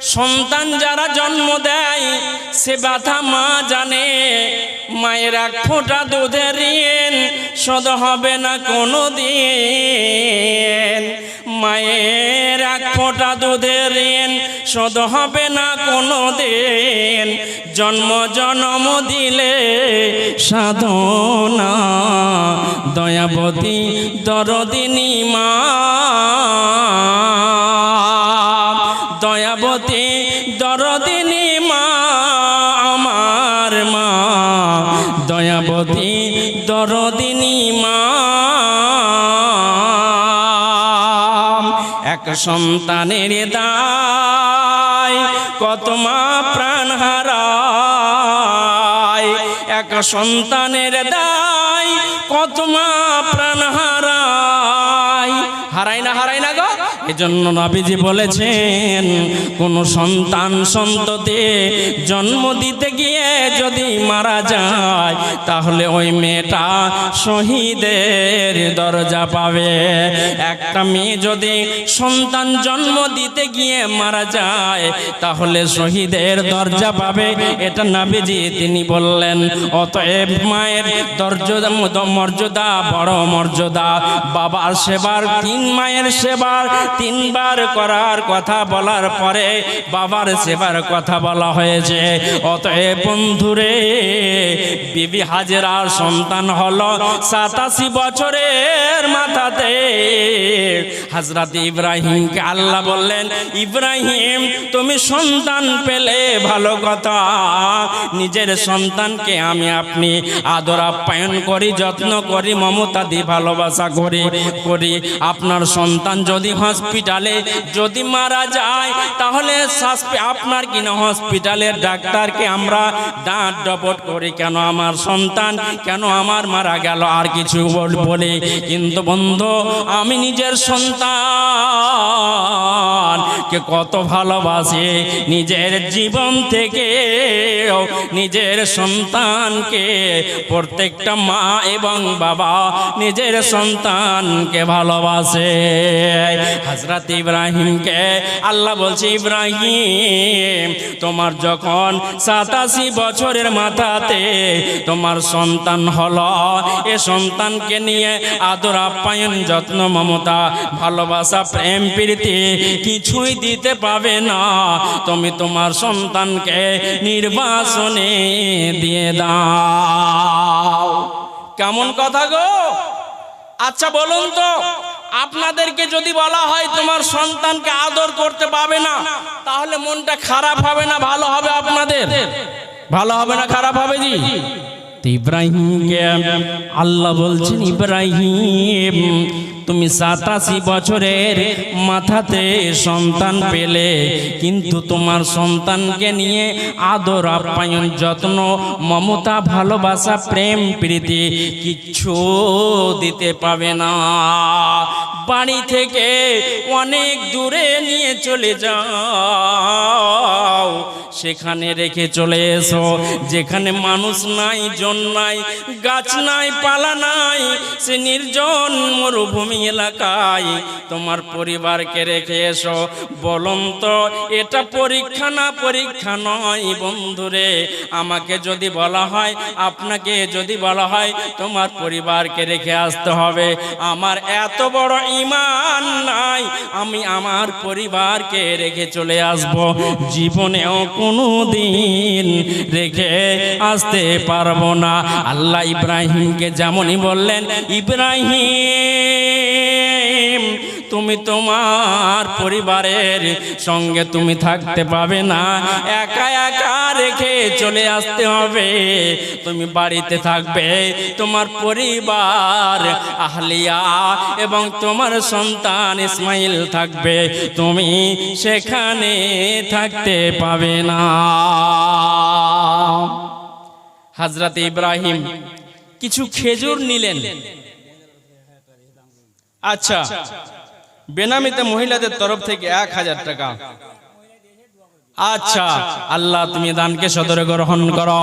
সন্তান যারা জন্ম দেয়, সে ব্যথা মা জানে। মায়ের এক ফোঁটা দুধের ঋণ শোধ হবে না কোনো দিন মায়ের এক ফোঁটা দুধের ঋণ শোধ হবে না কোনো দিন জন্ম জন্ম দিলে সাধনা, দয়াবতী দরদিনী মা। দয়াবতী দরদিনী মা, আমার মা। দয়াবতী দরদিনী মা। এক সন্তানের দায় কত মা প্রাণ হারায়। এক সন্তানের দায় কত মা প্রাণ হারায়। এজন্য নবীজি বলেছেন, কোন সন্তান সন্ততি জন্ম দিতে গিয়ে যদি মারা যায়, তাহলে ওই মেয়েটা শহীদের দরজা পাবে। একটা মেয়ে যদি সন্তান জন্ম দিতে গিয়ে মারা যায়, তাহলে শহীদের দরজা পাবে। এটা নাবিজি তিনি বললেন, অতএব মায়ের দর্জা, মর্যাদা, বড় মর্যাদা, বাবার সেবার, তিন মায়ের সেবার তিনবার করার কথা বলার পরে বাবার সেবার কথা বলা হয়েছে। অতএব বন্ধুরে, বিবি হাজেরার সন্তান হলো সাতাশি বছরের মাথাতে। হাজরাত ইব্রাহিমকে আল্লাহ বললেন, ইব্রাহিম, তুমি সন্তান পেলে ভালো কথা। নিজের সন্তানকে আমি আপনি আদর আপ্যায়ন করি, যত্ন করি, মমতা দি ভালোবাসা করি করি। আপনার সন্তান যদি হসপিটালে যদি মারা যায়, তাহলে আপনার কিনা হসপিটালের ডাক্তারকে আমরা ডাঁট ডপট করি, কেন আমার সন্তান, কেন আমার মারা গেল, আর কিছু বলি কিন্তু বন্ধু, আমি নিজের সন্তান কে কত ভালোবাসি, নিজের জীবন থেকে নিজের সন্তানকে, প্রত্যেকটা মা এবং বাবা নিজের সন্তানকে ভালোবাসে। হজরত ইব্রাহিমকে আল্লাহ বলছে, ইব্রাহিম, তোমার যখন সাতাশি বছরের মাথাতে তোমার সন্তান হলো, এ সন্তানকে নিয়ে আদর, আপ্যায়ন, যত্ন, মমতা, ভালোবাসা, প্রেম, প্রীতি কিছুই দিতে পাবে না। তুমি তোমার সন্তানকে নির্বাসনে দিয়ে দাও। কেমন কথা গো? আচ্ছা বলুন তো। আপনাদেরকে যদি বলা হয় তোমার সন্তানকে আদর করতে পাবে না, তাহলে মনটা খারাপ হবে না, ভালো হবে আপনাদের? ভালো হবে না, খারাপ হবে জি? তো আল্লাহ বলছেন, ইব্রাহিম, তুমি সাতাশি বছরের মাথাতে সন্তান পেলে, কিন্তু তোমার সন্তানকে নিয়ে আদর, আপ্যায়ন, যত্ন, মমতা, ভালোবাসা, প্রেম, প্রীতি কিচ্ছু দিতে পাবে না। বাড়ি থেকে অনেক দূরে নিয়ে চলে যাও। সেখানে রেখে চলে এসো। যেখানে মানুষ নাই, জন নাই, গাছ নাই, পালা নাই, সে নির্জন মরুভূমি এলাকায় তোমার পরিবারকে রেখে এসো। বলুন তো, এটা পরীক্ষা না পরীক্ষা নয় বন্ধুরে? আমাকে যদি বলা হয়, আপনাকে যদি বলা হয়, তোমার পরিবারকে রেখে আসতে হবে। আমার এত বড় ইমান নাই, আমি আমার পরিবারকে রেখে চলে আসব। জীবনেও কোনো দিন রেখে আসতে পারব না। আল্লাহ ইব্রাহিমকে যেমনই বললেন ইব্রাহিম! তুমি তোমার পরিবারের সঙ্গে তুমি থাকতে পাবে না। একা একা রেখে চলে আসতে হবে। তুমি বাড়িতে থাকবে, তোমার পরিবার আহলিয়া এবং তোমার সন্তান ইসমাইল থাকবে। তুমি সেখানে থাকতে পাবে না। হাজরত ইব্রাহিম কিছু খেজুর নিলেন। আচ্ছা বেনামিতে মহিলাদের তরফ থেকে এক হাজার টাকা। আচ্ছা আল্লাহ তুমি দানকে সদরে গ্রহণ করো,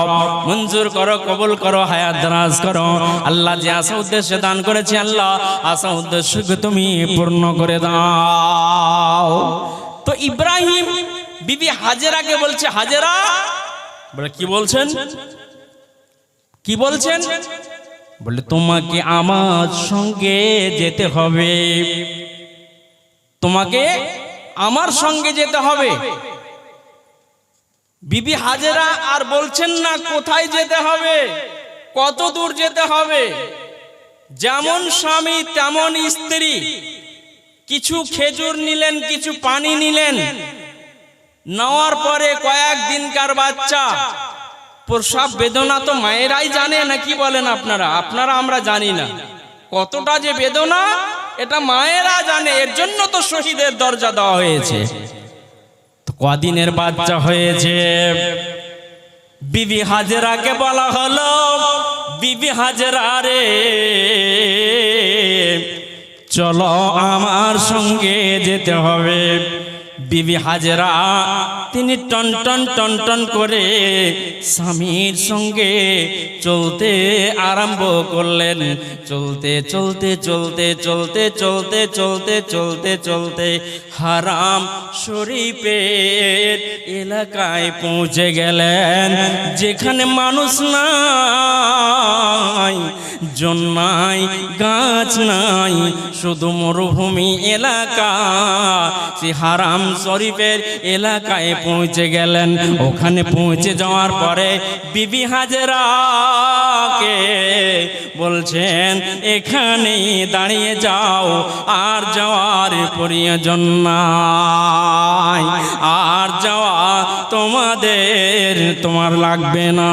মঞ্জুর করো, কবুল করো, হায়াত দারাজ করো। আল্লাহ যে আশা উদ্দেশ্যে দান করেছে, আল্লাহ আশা উদ্দেশ্যকে তুমি পূর্ণ করে দাও। তো ইব্রাহিম বিবি হাজেরাকে বলছে, হাজেরা, বলে, কি বলছেন? কি বলছেন? বলে, তোমাকে আমার সঙ্গে যেতে হবে। তোমাকে আমার সঙ্গে যেতে হবে। বিবি হাজেরা আর বলছেন না কোথায় যেতে হবে, কত দূর যেতে হবে। যেমন স্বামী, তেমন স্ত্রী। কিছু খেজুর নিলেন, কিছু পানি নিলেন। নেওয়ার পরে কয়েক দিনকার বাচ্চা। প্রসব বেদনা তো মায়েরাই জানে না কি বলেন আপনারা? আপনারা, আমরা জানি না। কতটা যে বেদনা এটা মায়েরা জানে, এর জন্য তো শহীদের দরজা দেওয়া হয়েছে। কদিনের বাচ্চা হয়েছে। বিবি হাজেরাকে বলা হলো, বিবি হাজেরা রে, চলো আমার সঙ্গে যেতে হবে। বিবি হাজরা, তিনি টন টন টন টন করে স্বামীর সঙ্গে চলতে আরম্ভ করলেন। চলতে চলতে চলতে চলতে চলতে চলতে চলতে চলতে হারাম শরীফের এলাকায় পৌঁছে গেলেন। যেখানে মানুষ নাই, জন নাই, গাছ নাই, শুধু মরুভূমি এলাকা। সে হারাম শরীফের এলাকায় পৌঁছে গেলেন। ওখানে পৌঁছে যাওয়ার পরে বিবি হাজরাকে বলছেন, এখানেই দাঁড়িয়ে যাও, আর যাওয়ার প্রয়োজন আর যাওয়া তোমাদের, তোমার লাগবে না।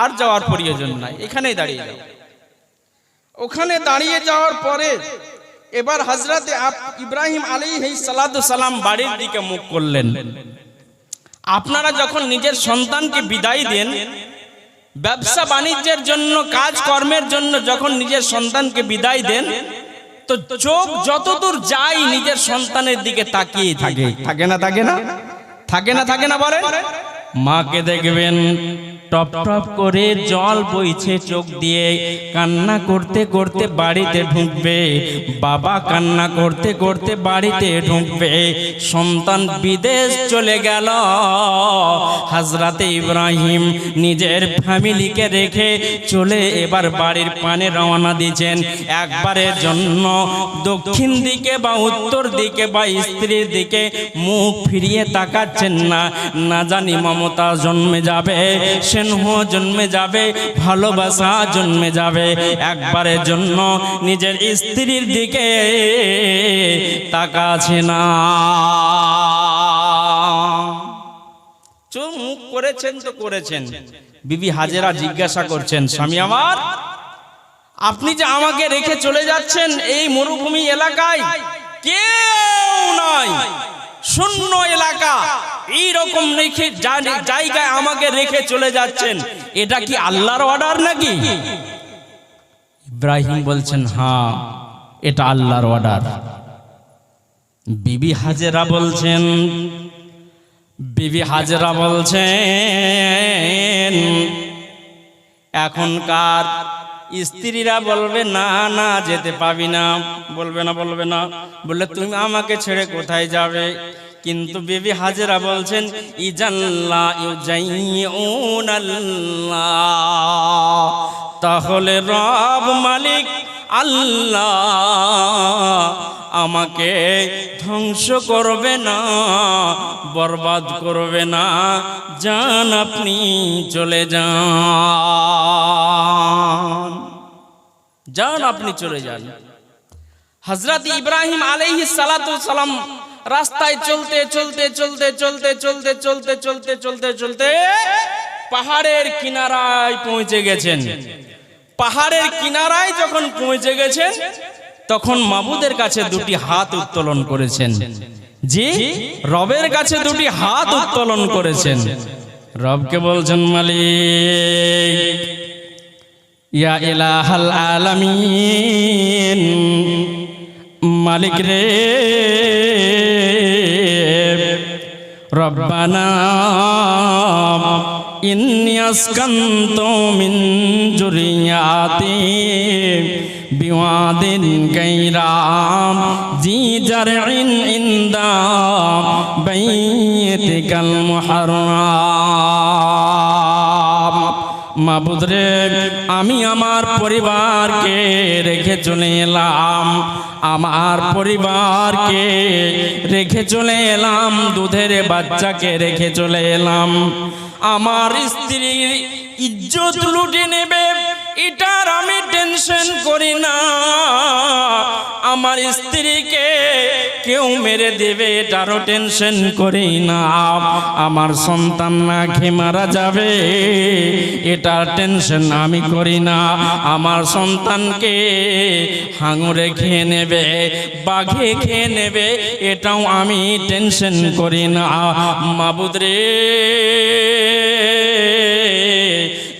আর যাওয়ার প্রয়োজন নাই, এখানেই দাঁড়িয়ে যাও। ওখানে দাঁড়িয়ে যাওয়ার পরে এবার হজরতে ইব্রাহিম আলী সালাম বাড়ির দিকে মুখ করলেন। আপনারা যখন নিজের সন্তানকে বিদায় দেন, ব্যবসা বাণিজ্যের জন্য কাজ কর্মের জন্য যখন নিজের সন্তানকে বিদায় দেন, তো চোখ যতদূর যায় নিজের সন্তানের দিকে তাকিয়ে থাকে। থাকে না থাকে না? থাকে না থাকে না বলেন? মাকে দেখবেন। টপ টপ করে জল বইছে চোখ দিয়ে। কান্না করতে করতে বাড়িতে ঢুকবে। বাবা কান্না করতে করতে বাড়িতে ঢুকবে। সন্তান বিদেশ চলে গেল। হাজরাতে ইব্রাহিম নিজের ফ্যামিলিকে রেখে চলে এবার বাড়ির পানে রওনা দিয়েছেন। একবারের জন্য দক্ষিণ দিকে বা উত্তর দিকে বা স্ত্রীর দিকে মুখ ফিরিয়ে তাকাচ্ছেন না। না জানি মমতা জন্মে যাবে, স্নেহ জন্মে যাবে, ভালোবাসা জন্মে যাবে। একবারের জন্য নিজের স্ত্রীর দিকে তাকাছে না। মুখ করেছেন তো করেছেন। বিবি হাজেরা জিজ্ঞাসা করছেন, স্বামী আমার, আপনি যে আমাকে রেখে চলে যাচ্ছেন এই মরুভূমি এলাকায়, কেউ নয় শূন্য এলাকা। এই রকম রেখে জায়গায় আমাকে রেখে চলে যাচ্ছেন, এটা কি আল্লাহর অর্ডার নাকি? ইব্রাহিম বলছেন হ্যাঁ এটা আল্লাহর অর্ডার বিবি হাজেরা বলছেন, বিবি হাজরা বলছেন, এখনকার স্ত্রীরা বলবে, না না, যেতে পাবি না। বলবে না বলবে না। বললে, তুমি আমাকে ছেড়ে কোথায় যাবে? কিন্তু বিবি হাজরা বলছেন, ইজাল্লা তাহলে রব মালিক আল্লাহ আমাকে ধ্বংস করবে না, বরবাদ করবে না। যান, আপনি চলে যান। যান, আপনি চলে যান। হজরত ইব্রাহিম আলাইহি সালাতু সালাম রাস্তায় চলতে চলতে চলতে চলতে চলতে চলতে চলতে চলতে চলতে পাহাড়ের কিনারায় পৌঁছে গেছেন। পাহাড়ের কিনারায় যখন পৌঁছে গেছেন, তখন মাবুদের কাছে দুটি হাত উত্তোলন করেছেন। জি, রবের কাছে দুটি হাত উত্তোলন করেছেন। রবকে বলছেন, মালিক, ইয়া ইলাহাল আলামিন, মালিক রে। রব্বানা ইন্নিয়াসকান্ত মিন জুরিয়াতি বিওয়াদিন গাইরাম জি জারইন ইনদা বাইতিকাল মুহাররাম। মাহবুব রে আমি আমার পরিবারকে রেখে চলে এলাম। আমার পরিবারকে রেখে চলে এলাম, দুধের বাচ্চাকে রেখে চলে এলাম। আমার স্ত্রীর ইজ্জত লুটে নেবে এটার আমি টেনশন করি না। আমার স্ত্রীকে কেউ মেরে দেবে, এটারও টেনশন করি না। আমার সন্তান না খেয়ে মারা যাবে, এটার টেনশন আমি করি না। আমার সন্তানকে হাঙুরে খেয়ে নেবে, বাঘে খেয়ে নেবে, এটাও আমি টেনশন করি না। মাবুদ রে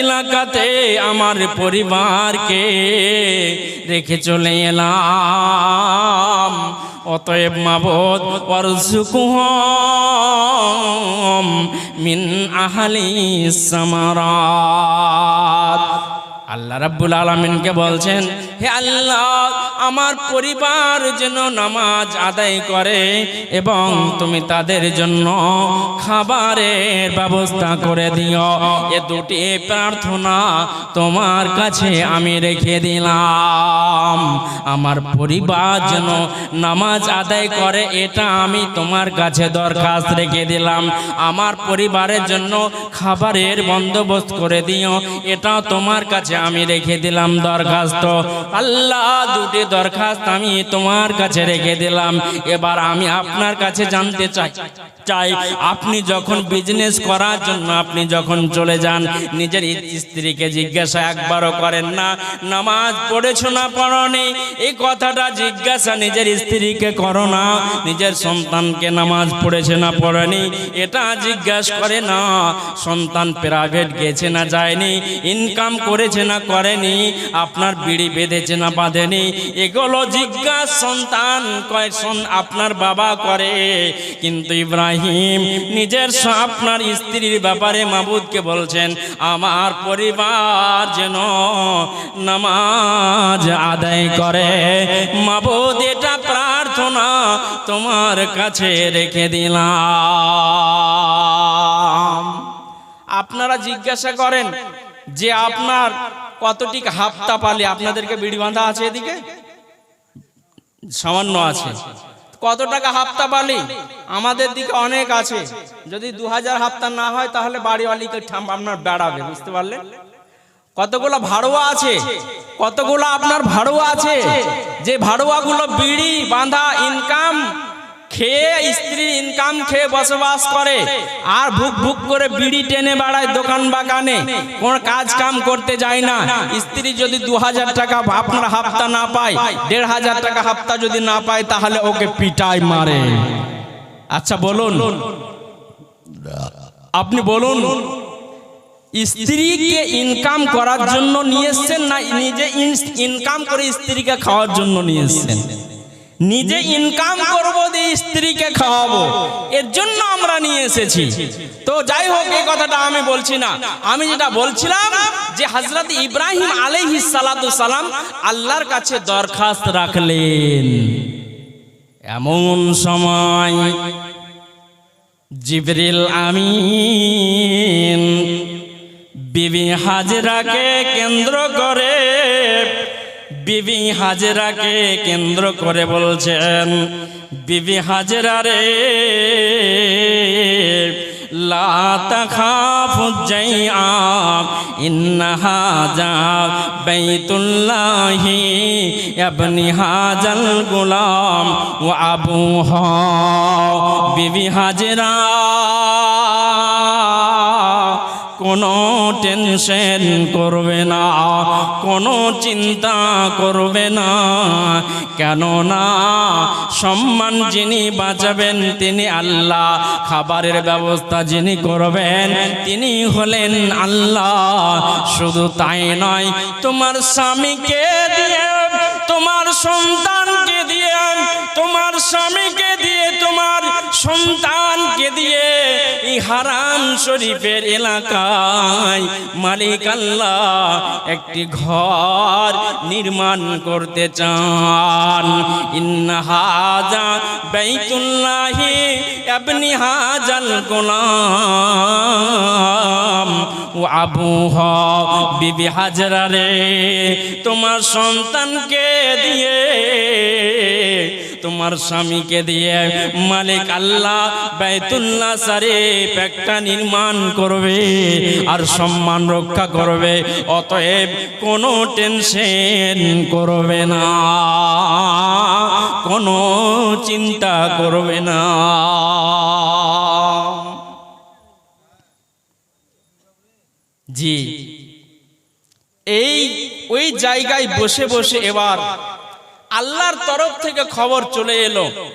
এলাকাতে আমার পরিবারকে রেখে চলে এলাম। অতএব মাবদ ওয়ারজুকুহুম মিন আহালি সামারাত আল্লাহ রাব্বুল আলামিনকে বলছেন, হে আল্লাহ, আমার পরিবার যেন নামাজ আদায় করে এবং তুমি তাদের জন্য খাবারের ব্যবস্থা করে দিও। এ দুটি প্রার্থনা তোমার কাছে আমি রেখে দিলাম। আমার পরিবার যেন নামাজ আদায় করে, এটা আমি তোমার কাছে দরখাস্ত রেখে দিলাম। আমার পরিবারের জন্য খাবারের বন্দোবস্ত করে দিও, এটা তোমার কাছে আমি রেখে দিলাম দরখাস্ত। আল্লাহ দুটি দরখাস্ত আমি তোমার কাছে রেখে দিলাম। এবার আমি আপনার কাছে জানতে চাই। চাই আপনি যখন বিজনেস করার জন্য আপনি যখন চলে যান, নিজের স্ত্রীকে জিজ্ঞাসা একবারও করেন না, নামাজ পড়েছো না পড়নি? এই কথাটা জিজ্ঞাসা নিজের স্ত্রীকে করো না, নিজের সন্তানকে নামাজ পড়েছে না পড়েনি? এটা জিজ্ঞাসা করে না, সন্তান প্রাইভেট গেছে না যায়নি ইনকাম করেছে না করেনি, আপনার বিড়ি বেঁধেছে না বাঁধেনি। এগুলো জিজ্ঞাসা সন্তান, কয়েকজন আপনার বাবা করে। কিন্তু ইব্রাহিম নিজের আপনার স্ত্রীর ব্যাপারে মাবুদকে বলছেন, আমার পরিবার যেন নামাজ আদায় করে। মাবুদ, এটা প্রার্থনা তোমার কাছে রেখে দিলাম। আপনারা জিজ্ঞাসা করেন যে আপনার কতটি হাফতা পালে আপনাদেরকে বিড়ি বাঁধা আছে এদিকে? সামান্য আছে। কত টাকা হাফতা পালি? আমাদের দিকে অনেক আছে। যদি দু হাজার হাফতা না হয়, তাহলে বাড়িওয়ালিকে আপনার বেড়াবে, বুঝতে পারলেন কতগুলো ভাড়ুয়া আছে? কতগুলো আপনার ভাড়ুয়া আছে? যে ভাড়ুয়াগুলো বিড়ি বাঁধা ইনকাম খেয়ে স্ত্রী ইনকাম খেয়ে বসবাস করে। আর ভুক ভুক করে বিড়ি টেনে বেড়ায় দোকান বাগানে। কোন কাজ কাম করতে যায় না। স্ত্রী যদি দু হাজার টাকা আপনার হাফতা না পায়, দেড় হাজার টাকা হাফতা যদি না পায়, তাহলে ওকে পিটাই মারে। আচ্ছা বলুন। আপনি বলুন, স্ত্রীকে ইনকাম করার জন্য নিয়ে এসছেন না নিজে ইনকাম করে স্ত্রীকে খাওয়ার জন্য নিয়ে এসছেন? নিজে ইনকাম করব স্ত্রীকে খাওয়াবো। এর জন্য আমরা নিয়ে এসেছি। তো যাই হোক, এই কথাটা আমি বলছি না। আমি যেটা বলছিলাম যে হজরত ইব্রাহিম সালাতু সালাম আল্লাহর কাছে দরখাস্ত রাখলেন। এমন সময় জিবরিল আমিন বিবি হাজরাকে কেন্দ্র করে বিবি হাজরাকে কেন্দ্র করে বলছেন, বিবি হাজরা রে বাইতুল্লাহি ইবনি হাজাল গুলাম ওয়া আবুহা। বিবি হাজরা কোনো টেনশন করবে না, কোনো চিন্তা করবে না। কেননা সম্মান যিনি বাঁচাবেন, তিনি আল্লাহ। খাবারের ব্যবস্থা যিনি করবেন, তিনি হলেন আল্লাহ। শুধু তাই নয়, তোমার স্বামীকে দিয়ে তোমার সন্তানকে দিয়ে, তোমার স্বামীকে দিয়ে, তোমার সন্তানকে দিয়ে এই হারাম শরীফের এলাকায় মালিক আল্লাহ একটি ঘর নির্মাণ করতে চান। ইন্না হাজা বাইতুল্লাহি আপনি হাজাল গোলাম ও আবুহ বিবি হাজরা রে, তোমার সন্তানকে দিয়ে, তোমার স্বামীকে দিয়ে মালিক আল্লাহ বাইতুল্লাহ শরীফ একটা নির্মাণ করবে আর সম্মান রক্ষা করবে, অতএব কোনো টেনশন করবে না, কোনো চিন্তা করবে না। জি, এই ওই জায়গায় বসে বসে এবার আল্লাহর তরফ থেকে খবর চলে এলো।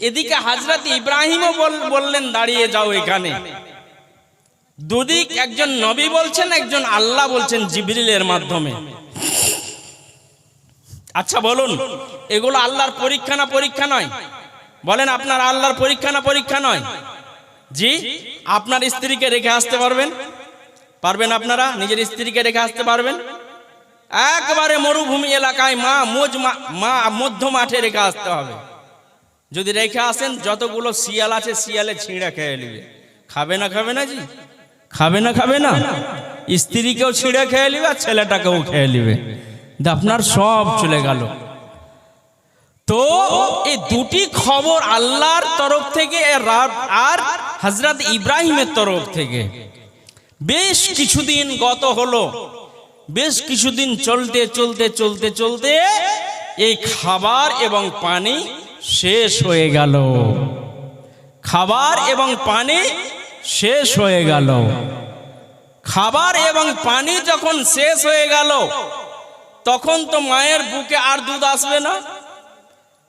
এদিকে হাজরত ইব্রাহিমও বল- বললেন, দাঁড়িয়ে যাও এখানে। দুদিক একজন নবী বলছেন, একজন আল্লাহ বলছেন জিবরিলের মাধ্যমে। আচ্ছা বলুন, এগুলো আল্লাহর পরীক্ষা না পরীক্ষা নয়? বলেন, আপনার আল্লাহর পরীক্ষা না পরীক্ষা নয়? জি, আপনার স্ত্রীকে রেখে আসতে পারবেন? পারবেন আপনারা? নিজের স্ত্রীকে রেখে আসতে পারবেন? একবারে মরুভূমি এলাকায় মা মোজ মা- মধ্য মাঠে রেখে আসতে হবে। যদি রেখে আসেন, যতগুলো শিয়াল আছে, শিয়ালে ছিঁড়ে খেয়ে নেবে। খাবে না খাবে না জি? খাবে না খাবে না? স্ত্রীকেও ছিঁড়ে খেয়ে নেবে আর ছেলেটাকেও খেয়ে নেবে। আপনার সব চলে গেল। তো এই দুটি খবর আল্লাহর তরফ থেকে আর হজরত ইব্রাহিমের তরফ থেকে। বেশ কিছুদিন গত হলো। বেশ কিছুদিন চলতে চলতে চলতে চলতে এই খাবার এবং পানি শেষ হয়ে গেল। খাবার এবং পানি শেষ হয়ে গেল। খাবার এবং পানি যখন শেষ হয়ে গেল, তখন তো মায়ের বুকে আর দুধ আসবে না।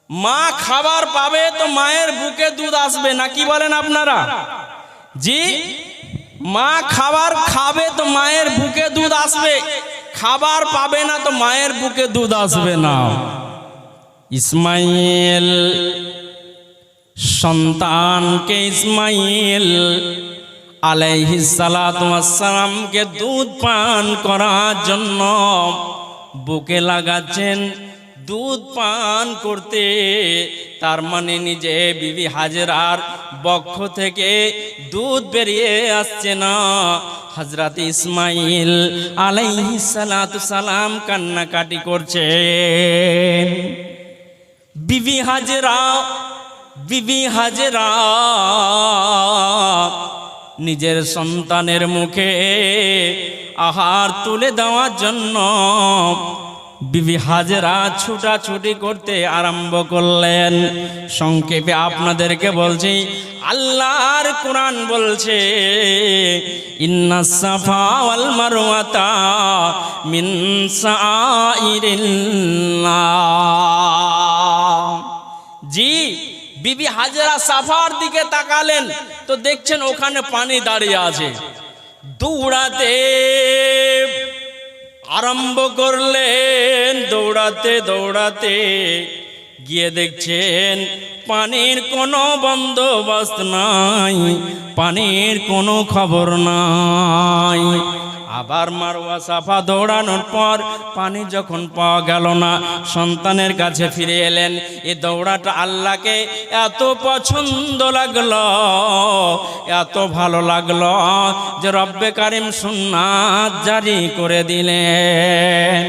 মা খাবার পাবে তো মায়ের বুকে দুধ আসবে না, কি বলেন আপনারা? জি, মা খাবার খাবে তো মায়ের বুকে দুধ আসবে, খাবার পাবে না তো মায়ের বুকে দুধ আসবে না। ইসমাইল, সন্তানকে ইসমাইল আলাইহিসালামকে দুধ পান করার জন্য বুকে লাগাচ্ছেন, দুধ পান করতে তার মানে নিজে বিবি হাজরার বক্ষ থেকে দুধ বেরিয়ে আসছে না। হজরত ইসমাইল আলাইহিসালাতু সালাম কান্নাকাটি করছে বিবি হাজরা বিবি হাজরা, নিজের সন্তানের মুখে আহার তুলে দেওয়ার জন্য বিবি হাজরা ছুটাছুটি করতে আরম্ভ করলেন। সংক্ষেপে আপনাদেরকে বলছি, আল্লাহর কোরআন বলছে জি, বিবি হাজরা সাফার দিকে তাকালেন, তো দেখছেন ওখানে পানি দাঁড়িয়ে আছে। দৌড়াতে আরম্ভ করলেন দৌড়াতে দৌড়াতে। গিয়ে দেখছেন পানির কোনো বন্দোবস্ত নাই পানির কোনো খবর নাই। আবার মারোয়া সাফা দৌড়ানোর পর পানি যখন পাওয়া গেল না, সন্তানের কাছে ফিরে এলেন। এ দৌড়াটা আল্লাহকে এত পছন্দ লাগল, এত ভালো লাগল যে রব্বে কারিম সুন্নাত জারি করে দিলেন।